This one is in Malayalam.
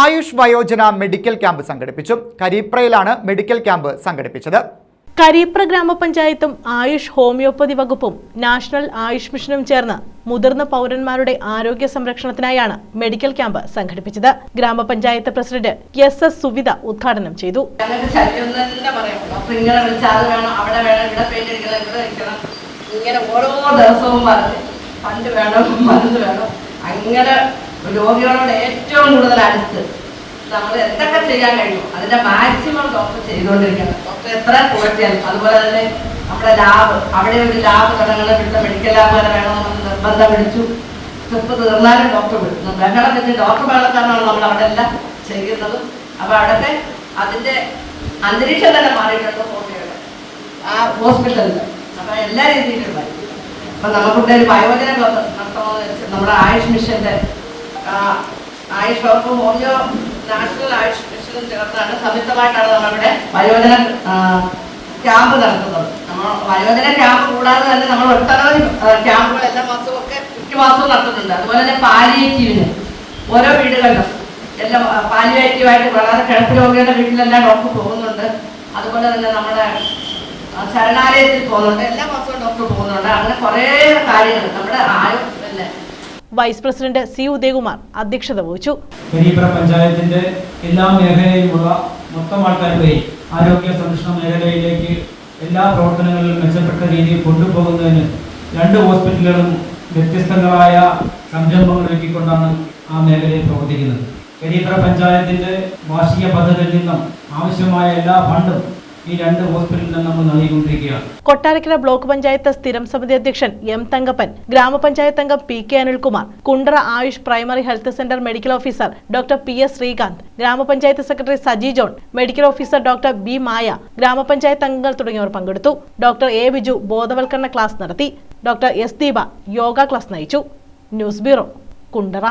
ആയുഷ് വയോജന മെഡിക്കൽ ക്യാമ്പ് സംഘടിപ്പിച്ചു. കരീപ്രയിലാണ് മെഡിക്കൽ ക്യാമ്പ് സംഘടിപ്പിച്ചത്. കരീപ്ര ഗ്രാമപഞ്ചായത്തും ആയുഷ് ഹോമിയോപ്പതി വകുപ്പും നാഷണൽ ആയുഷ് മിഷനും ചേർന്ന് മുതിർന്ന പൗരന്മാരുടെ ആരോഗ്യ സംരക്ഷണത്തിനായാണ് മെഡിക്കൽ ക്യാമ്പ് സംഘടിപ്പിച്ചത്. ഗ്രാമപഞ്ചായത്ത് പ്രസിഡന്റ് എസ് എസ് സുവിത ഉദ്ഘാടനം ചെയ്തു. ഇങ്ങനെ ഓരോ ദിവസവും പറഞ്ഞ് ഫണ്ട് വേണം മരുന്ന് വേണം. അങ്ങനെ രോഗികളോട് ഏറ്റവും കൂടുതൽ അടുത്ത്. നമ്മൾ എന്തൊക്കെ ചെയ്യാൻ കഴിയും അതിന്റെ മാക്സിമം ഡോക്ടർ ചെയ്തുകൊണ്ടിരിക്കണം. ഡോക്ടർ എത്ര കുറച്ചാലും അതുപോലെ തന്നെ നമ്മുടെ ലാബ് അവിടെ ഒരു ലാബ് തുടങ്ങണം വിട്ട മെഡിക്കൽ ലാബ് വരെ വേണമെന്ന് നിർബന്ധം പിടിച്ചു. ട്രിപ്പ് തീർന്നാലും ഡോക്ടർ വിടുന്നു ബഹളം വെച്ച് ഡോക്ടർ ബഹളക്കാരനാണ് നമ്മൾ അവിടെ എല്ലാം ചെയ്യുന്നത്. അപ്പൊ അവിടുത്തെ അതിന്റെ അന്തരീക്ഷം തന്നെ മാറിയിട്ടുണ്ട് കോട്ടയുടെ ആ ഹോസ്പിറ്റലിൽ അപ്പൊ എല്ലാ രീതിയിലും അപ്പൊ നമുക്കിവിടെ ഒരു വയോജന ക്ലബ് നടത്തണമെന്ന് വെച്ചാൽ നമ്മുടെ ആയുഷ് മിഷന്റെ ആയുഷ് വകുപ്പ് ഹോമിയോ നാഷണൽ ആയുഷ് മിഷനും ചേർന്നാണ് സംയുക്തമായിട്ടാണ് നമ്മളിവിടെ വയോജന ക്യാമ്പ് നടത്തുന്നത്. നമ്മൾ വയോജന ക്യാമ്പ് കൂടാതെ തന്നെ നമ്മൾ ഒട്ടനവധി ക്യാമ്പുകൾ എല്ലാ മാസവും ഒക്കെ മിക്ക മാസവും നടത്തുന്നുണ്ട്. അതുപോലെ തന്നെ പാലിയേറ്റീവിന് ഓരോ വീടുകളിലും എല്ലാം പാലിയേറ്റീവായിട്ട് വളരെ കിഴക്ക് രോഗികളുടെ വീട്ടിലെല്ലാം ഡോക്ടർ പോകുന്നുണ്ട്. അതുപോലെ തന്നെ നമ്മുടെ ശരണാലയത്തിൽ പോകുന്നുണ്ട്. എല്ലാ മാസവും ഡോക്ടർ പോകുന്നുണ്ട്. അങ്ങനെ കുറേ കാര്യങ്ങൾ. നമ്മുടെ പിന്നെ വൈസ് പ്രസിഡന്റ് സി ഉദയകുമാർ അധ്യക്ഷത വഹിച്ചു. പഞ്ചായത്തിന്റെ എല്ലാ മേഖലയിലുമുള്ള മൊത്തം ആൾക്കാരുടെയും ആരോഗ്യ സംരക്ഷണ മേഖലയിലേക്ക് എല്ലാ പ്രവർത്തനങ്ങളിലും മെച്ചപ്പെട്ട രീതിയിൽ കൊണ്ടുപോകുന്നതിന് രണ്ട് ഹോസ്പിറ്റലുകളും വ്യത്യസ്തങ്ങളായ സംരംഭങ്ങൾ ഒരുക്കിക്കൊണ്ടാണ് ആ മേഖലയിൽ പ്രവർത്തിക്കുന്നത്. കരീപ്ര പഞ്ചായത്തിന്റെ വാർഷിക പദ്ധതിയിൽ നിന്നും ആവശ്യമായ എല്ലാ ഫണ്ടും ഈ രണ്ട് ഹോസ്പിറ്റലിലും നമ്മൾ നൽകിക്കൊണ്ടിരിക്കുകയാണ്. കൊട്ടാരക്കര ബ്ലോക്ക് പഞ്ചായത്ത് സ്ഥിരം സമിതി അധ്യക്ഷൻ എം തങ്കപ്പൻ ഗ്രാമപഞ്ചായത്ത് അംഗം P K Anilkumar Kundara Ayush primary health centre medical officer doctor P S Srikanth ഗ്രാമപഞ്ചായത്ത് secretary Saji John medical officer doctor B Maya ഗ്രാമപഞ്ചായത്ത് അംഗങ്ങൾ തുടങ്ങിയവർ പങ്കെടുത്തു. ഡോക്ടർ എ ബിജു ബോധവൽക്കരണ ക്ലാസ് നടത്തി. Doctor S Deepa yoga class നയിച്ചു. News bureau Kundara.